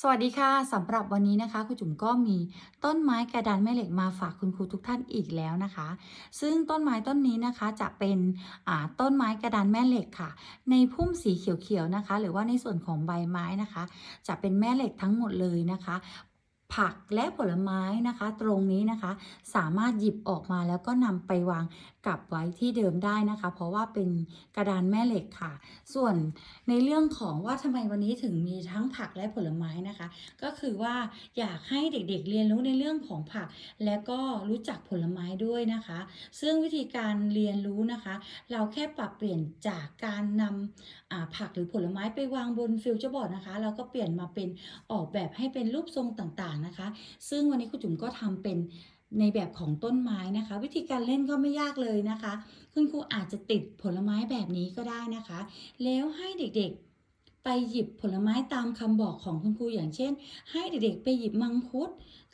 สวัสดีค่ะสำหรับวันนี้นะคะครูจุ๋มก็มีต้นไม้กระดานแม่เหล็กมาฝากคุณครูทุกท่านอีกแล้วนะคะ ซึ่งต้นไม้ต้นนี้นะคะจะเป็นอ่าต้นไม้กระดานแม่เหล็กค่ะ ในพุ่มสีเขียวๆนะคะ หรือว่าในส่วนของใบไม้นะคะ จะเป็นแม่เหล็กทั้งหมดเลยนะคะ ผักและผลไม้นะคะ ตรงนี้นะคะ สามารถหยิบออกมาแล้วก็นำไปวางกลับไว้ที่เดิมได้นะคะ เพราะว่าเป็นกระดานแม่เหล็กค่ะ ส่วนในเรื่องของว่าทำไมวันนี้ถึงมีทั้งผักและผลไม้นะคะ ก็คือว่าอยากให้เด็กๆเรียนรู้ในเรื่องของผัก และก็รู้จักผลไม้ด้วยนะคะ ซึ่งวิธีการเรียนรู้นะคะ เราแค่ปรับเปลี่ยนจากการนำผักหรือผลไม้ไปวางบนฟิวเจอร์บอร์ดนะคะ เราก็เปลี่ยนมาเป็นออกแบบให้เป็นรูปทรงต่างๆนะคะ ซึ่งวันนี้ครูจุ๋มก็ทำเป็นในแบบของต้นไม้นะคะ วิธีการเล่นก็ไม่ยากเลยนะคะ คุณครูอาจจะติดผลไม้แบบนี้ก็ได้นะคะ แล้วให้เด็กๆไปหยิบผลไม้ตามคำบอกของคุณครูอย่างเช่น ให้เด็กๆไปหยิบมังคุด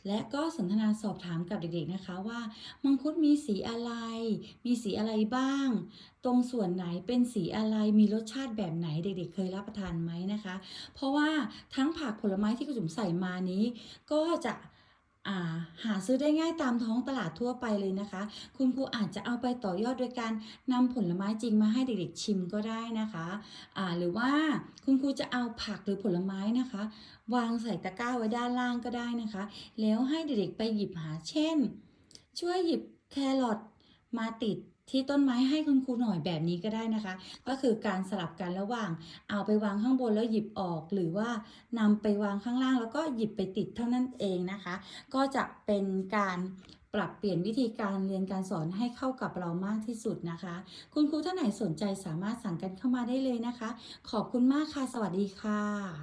และก็สนทนาสอบถามกับเด็กๆนะคะว่า มังคุดมีสีอะไร มีสีอะไรบ้าง ตรงส่วนไหนเป็นสีอะไรมีรสชาติแบบไหนเด็กๆ เคยรับประทานไหมนะคะ เพราะว่าทั้งผักผลไม้ที่คุณจุ๋มใส่มานี้ ก็จะ หาซื้อได้ง่ายตามท้องตลาดทั่วไปเลยนะคะ คุณครูอาจจะเอาไปต่อยอดโดยการนำผลไม้จริงมาให้เด็กๆชิมก็ได้นะคะะหรือว่าคุณครูจะเอาผักหรือผลไม้นะคะ วางใส่ตะกร้าไว้ด้านล่างก็ได้นะคะ แล้วให้เด็กๆไปหยิบหาเช่น ช่วยหยิบแครอทมาติด ที่ต้นไม้ให้คุณครูหน่อยแบบนี้ก็ได้นะคะ ก็คือการสลับกันระหว่างเอาไปวางข้างบนแล้วหยิบออก หรือว่านำไปวางข้างล่าง แล้วก็หยิบไปติดเท่านั้นเองนะคะ ก็จะเป็นการปรับเปลี่ยนวิธีการเรียนการสอนให้เข้ากับเรามากที่สุดนะคะ คุณครูท่านไหนสนใจสามารถสั่งกันเข้ามาได้เลยนะคะ ขอบคุณมากค่ะ สวัสดีค่ะ